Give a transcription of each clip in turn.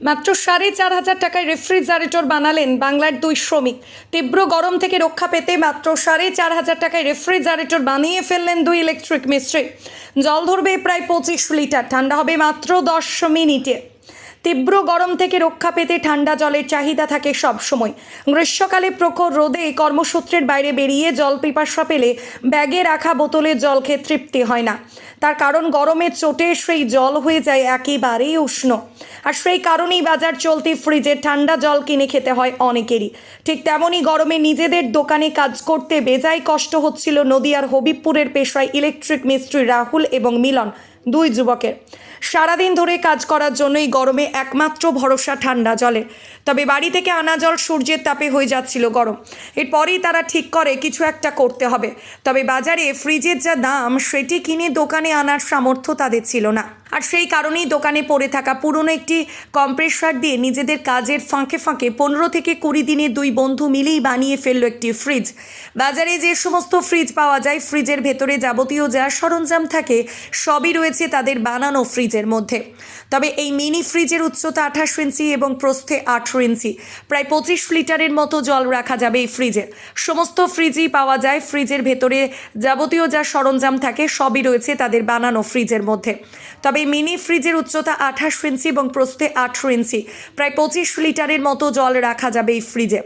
মাত্র সাড়ে চার হাজার টাকায় রেফ্রিজারেটর বানালেন বাংলার দুই শ্রমিক। তীব্র গরম থেকে রক্ষা পেতে মাত্র সাড়ে চার হাজার টাকায় রেফ্রিজারেটর বানিয়ে ফেললেন দুই ইলেকট্রিক মিস্ত্রি। জল ধরবে প্রায় পঁচিশ লিটার, ঠান্ডা হবে মাত্র দশ মিনিটে। তীব্র গরম থেকে রক্ষা পেতে ঠান্ডা জলের চাহিদা থাকে সব সময়। গ্রীষ্মকালে প্রখর রোদে কর্মসূত্রের বাইরে বেরিয়ে জল পিপাসা পেলে ব্যাগে রাখা বোতলে জল খেয়ে তৃপ্তি হয় না। তার কারণ গরমে চোটে সেই জল হয়ে যায় একেবারেই উষ্ণ। আর সেই কারণেই বাজার চলতি ফ্রিজে ঠান্ডা জল কিনে খেতে হয় অনেকেরই। ঠিক তেমনই গরমে নিজেদের দোকানে কাজ করতে বেজায় কষ্ট হচ্ছিল নদিয়ার হবিবপুরের পেশায় ইলেকট্রিক মিস্ত্রি রাহুল এবং মিলন, দুই যুবকের। সারাদিন ধরে কাজ করার জন্যই গরমে একমাত্র ভরসা ঠান্ডা জলে। তবে বাড়ি থেকে আনা জল সূর্যের তাপে হয়ে যাচ্ছিল গরম। এরপরেই তারা ঠিক করে কিছু একটা করতে হবে। তবে বাজারে ফ্রিজের যা দাম, সেটি কিনে দোকানে আনার সামর্থ্য তাদের ছিল না। আর সেই কারণেই দোকানে পড়ে থাকা পুরনো একটি কম্প্রেসার দিয়ে নিজেদের কাজের ফাঁকে ফাঁকে পনেরো থেকে কুড়ি দিনে দুই বন্ধু মিলেই বানিয়ে ফেলল একটি ফ্রিজ। বাজারে যে সমস্ত ফ্রিজ পাওয়া যায়, ফ্রিজের ভেতরে যাবতীয় যা সরঞ্জাম থাকে, সবই রয়েছে তাদের বানানো ফ্রিজের মধ্যে। তবে এই মিনি ফ্রিজের উচ্চতা আঠাশ ইঞ্চি এবং প্রস্থে আঠেরো ইঞ্চি। প্রায় পঁচিশ লিটারের মতো জল রাখা যাবে এই ফ্রিজে। সমস্ত ফ্রিজই পাওয়া যায়, ফ্রিজের ভেতরে যাবতীয় যা সরঞ্জাম থাকে, সবই রয়েছে তাদের বানানো ফ্রিজের মধ্যে। তবে এই মিনি ফ্রিজের উচ্চতা আঠাশ ইঞ্চি এবং প্রস্থে আঠেরো ইঞ্চি। প্রায় পঁচিশ লিটারের মতো জল রাখা যাবে এই ফ্রিজে।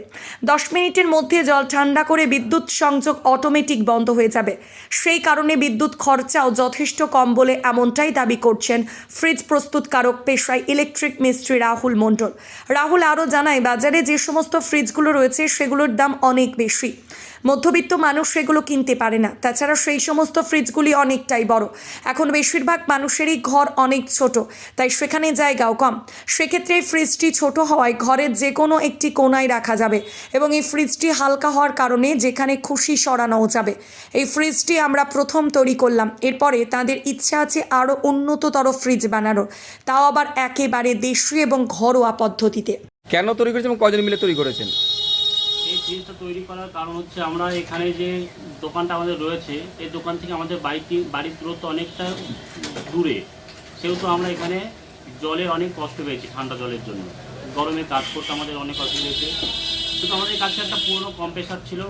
দশ মিনিটের মধ্যে জল ঠান্ডা করে বিদ্যুৎ সংযোগ অটোমেটিক বন্ধ হয়ে যাবে। সেই কারণে বিদ্যুৎ খরচাও যথেষ্ট কম বলে এমনটাই দাবি করছেন ফ্রিজ প্রস্তুতকারক পেশায় ইলেকট্রিক মিস্ত্রি রাহুল মণ্ডল। রাহুল আরও জানায়, বাজারে যে সমস্ত ফ্রিজগুলো রয়েছে সেগুলোর দাম অনেক বেশি। মধ্যবিত্ত মানুষ সেগুলো কিনতে পারে না। তাছাড়া সেই সমস্ত ফ্রিজগুলি অনেকটাই বড়। এখন বেশিরভাগ মানুষেরই ঘর অনেক ছোট, তাই সেখানে জায়গাও কম। সেক্ষেত্রে ফ্রিজটি ছোট হওয়ায় ঘরের যে কোনো একটি কোনায় রাখা যাবে এবং এই ফ্রিজটি হালকা হওয়ার কারণে যেখানে খুশি সরানোও যাবে। এই ফ্রিজটি আমরা প্রথম তৈরি করলাম, এরপরে তাদের ইচ্ছা আছে আরও উন্নততর ফ্রিজ বানানোর। তাও আবার একেবারে দেশীয় এবং ঘরোয়া পদ্ধতিতে। কেন তৈরি করেছেন এবং কজন মিলে তৈরি করেছেন? এই ফ্রিজটা তৈরি করার কারণ হচ্ছে আমরা এখানে যে দোকানটা আমাদের রয়েছে এই দোকান থেকে আমাদের বাড়িটি বাড়ির দূরত্ব অনেকটা দূরে। সেহেতু আমরা এখানে জলের অনেক কষ্ট পেয়েছি ঠান্ডা জলের জন্য। গরমে কাজ করতে আমাদের অনেক অসুবিধা হয়েছে। কিন্তু আমাদের কাছে একটা পুরনো কম্প্রেসার ছিল।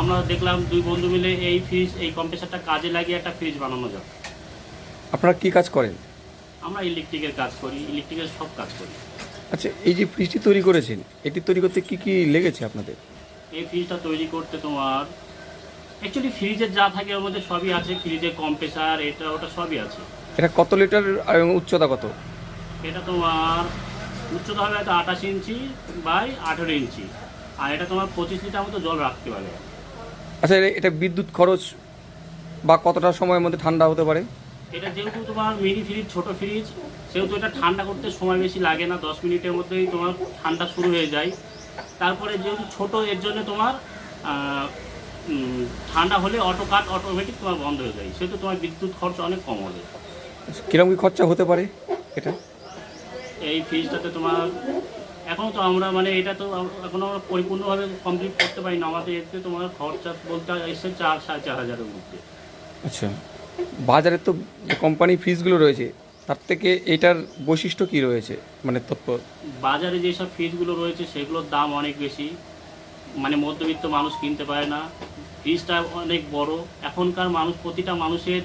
আমরা দেখলাম দুই বন্ধু মিলে এই ফ্রিজ এই কম্প্রেসারটা কাজে লাগিয়ে একটা ফ্রিজ বানানো যাবে আপনারা কি কাজ করেন? আমরা ইলেকট্রিকের কাজ করি ইলেকট্রিকের সব কাজ করি। আচ্ছা এই যে ফ্রিজটি তৈরি করেছেন এটি তৈরি করতে কি কি লেগেছে আপনাদের? এই ফ্রিজটা তৈরি করতে তোমার অ্যাকচুয়ালি ফ্রিজের যা থাকে ওর মধ্যে সবই আছে ফ্রিজে কম্প্রেসার এটা ওটা সবই আছে। এটা কত লিটার এবং উচ্চতা কত? এটা তোমার উচ্চতা হবে হয়তো আঠাশ ইঞ্চি বাই আঠেরো ইঞ্চি। আর এটা তোমার পঁচিশ লিটার মতো জল রাখতে পারে। আচ্ছা এটা- এটা বিদ্যুৎ খরচ বা কতটা সময়ের মধ্যে ঠান্ডা হতে পারে? এটা যেহেতু তোমার মিনি ফ্রিজ ছোট ফ্রিজ সেহেতু এটা ঠান্ডা করতে সময় বেশি লাগে না দশ মিনিটের মধ্যেই তোমার ঠান্ডা শুরু হয়ে যায়। তারপরে যেহেতু ছোট এর জন্য তোমার ঠান্ডা হলে অটো কাট অটোমেটিক তোমার বন্ধ হয়ে যায়। সেহেতু তোমার বিদ্যুৎ খরচ অনেক কম হবে। কীরকম কি খরচা হতে পারে এটা? এই ফ্রিজটাতে তোমার এখনও তো আমরা মানে এটা তো এখনও আমরা পরিপূর্ণভাবে কমপ্লিট করতে পারি না আমাদের এতে তোমার খরচা বলতে এসে চার সাড়ে চার হাজারের মধ্যে। আচ্ছা। বাজারে তো কোম্পানি ফ্রিজগুলো রয়েছে তার থেকে এটার বৈশিষ্ট্য কি রয়েছে? মানে তৎপ বাজারে যেসব ফিজগুলো রয়েছে সেগুলোর দাম অনেক বেশি। মানে মধ্যবিত্ত মানুষ কিনতে পারে না। ফ্রিজটা অনেক বড়। এখনকার মানুষ প্রতিটা মানুষের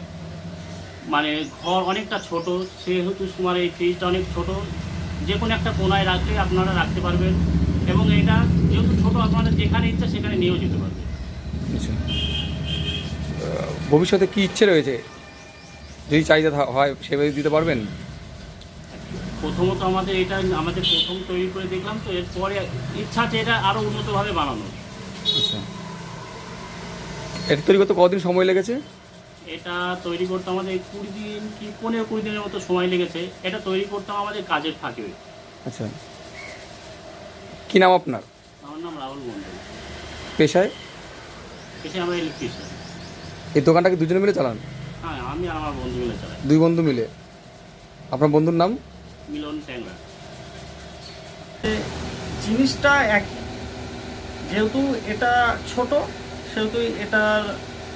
মানে ঘর অনেকটা ছোট। সেহেতু তোমার এই ফ্রিজটা অনেক ছোট। যে কোনো একটা কোনায় রাখলে আপনারা রাখতে পারবেন। এবং এটা যেহেতু ছোট আপনাদের যেখানে ইচ্ছা সেখানে নিয়েও যেতে পারবেন। আচ্ছা। ভবিষ্যতে কি ইচ্ছে রয়েছে? যদি চাহিদা হয় সেভাবে দিতে পারবেন? প্রথমত আমাদের এটা আমাদের প্রথম তৈরি করে দেখলাম তো এরপরে ইচ্ছা আছে এটা আরও উন্নতভাবে বানানো আচ্ছা। এটা তৈরি করতে কতদিন সময় লেগেছে? এটা তৈরি করতে আমাদের কুড়ি দিন কি পনেরো কুড়ি দিনের মতো সময় লেগেছে। এটা তৈরি করতে আমাদের কাজের ফাঁকে। আচ্ছা। কি নাম আপনার? আমার নাম রাহুল মন্ডল পেশায়? পেশায় আমরা ইলেকট্রিশিয়ান এই দোকানটাকে দুজনে মিলে চালান? হ্যাঁ আমি আর আমার বন্ধু মিলে চালাই। দুই বন্ধু মিলে? আপনার বন্ধুর নাম? মিলন ট্যাংরা জিনিসটা একই যেহেতু এটা ছোট সেহেতু এটার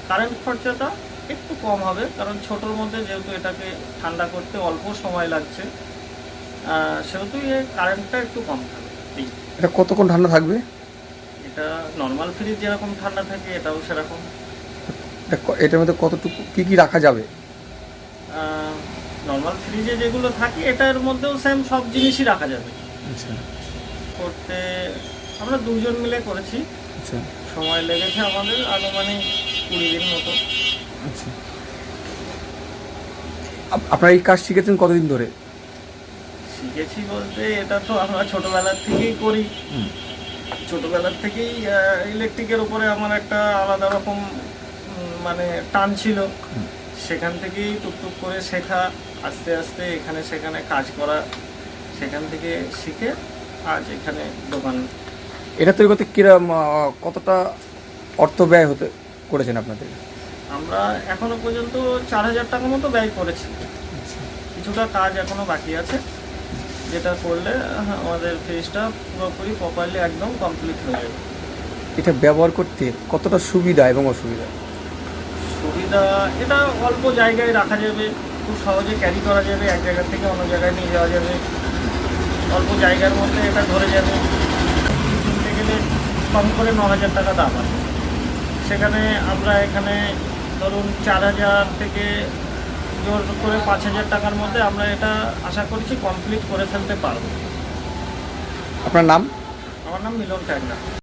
কারেন্ট খরচাটা একটু কম হবে কারণ ছোটোর মধ্যে যেহেতু এটাকে ঠান্ডা করতে অল্প সময় লাগছে সেহেতু এর কারেন্টটা একটু কম থাকবে। এটা কতক্ষণ ঠান্ডা থাকবে? এটা নর্মাল ফ্রিজ যেরকম ঠান্ডা থাকে এটাও সেরকম। এটা ক- এটার মধ্যে কতটুকু কি কি রাখা যাবে? নর্মাল ফ্রিজে যেগুলো থাকে এটার মধ্যেও সেম সব জিনিসই রাখা যাবে। আচ্ছা। করতে আমরা দুজন মিলে করেছি। আচ্ছা। সময় লেগেছে আমাদের আনুমানিক কুড়ি দিন মতো। আচ্ছা। আপ- আপনারা এই কাজ শিখেছেন কতদিন ধরে? শিখেছি বলতে এটা তো আমরা ছোটবেলার থেকেই করি। হুম। ছোটবেলার থেকেই ইলেকট্রিকের উপরে আমার একটা আলাদা রকম মানে টান ছিল। সেখান থেকেই টুকটুক করে শেখা আস্তে আস্তে এখানে সেখানে কাজ করা সেখান থেকে শিখে আজ এখানে দোকান। এটা তৈরি করতে কিরম কতটা অর্থ ব্যয় হতে করেছেন আপনাদের? আমরা এখনও পর্যন্ত চার হাজার টাকা মতো ব্যয় করেছি। কিছুটা কাজ এখনও বাকি আছে। যেটা করলে আমাদের ফ্রিজটা পুরোপুরি প্রপারলি একদম কমপ্লিট হয়ে যাবে। এটা ব্যবহার করতে কতটা সুবিধা এবং অসুবিধা? সুবিধা এটা অল্প জায়গায় রাখা যাবে খুব সহজে ক্যারি করা যাবে এক জায়গা থেকে অন্য জায়গায় নিয়ে যাওয়া যাবে। অল্প জায়গার মধ্যে এটা ধরে যাবে। কিনতে গেলে কম করে ন হাজার টাকা দাম আছে। সেখানে আমরা এখানে ধরুন চার হাজার থেকে জোর করে পাঁচ হাজার টাকার মধ্যে আমরা এটা আশা করছি কমপ্লিট করে ফেলতে পারব। আপনার নাম? আমার নাম মিলন ট্যাগরা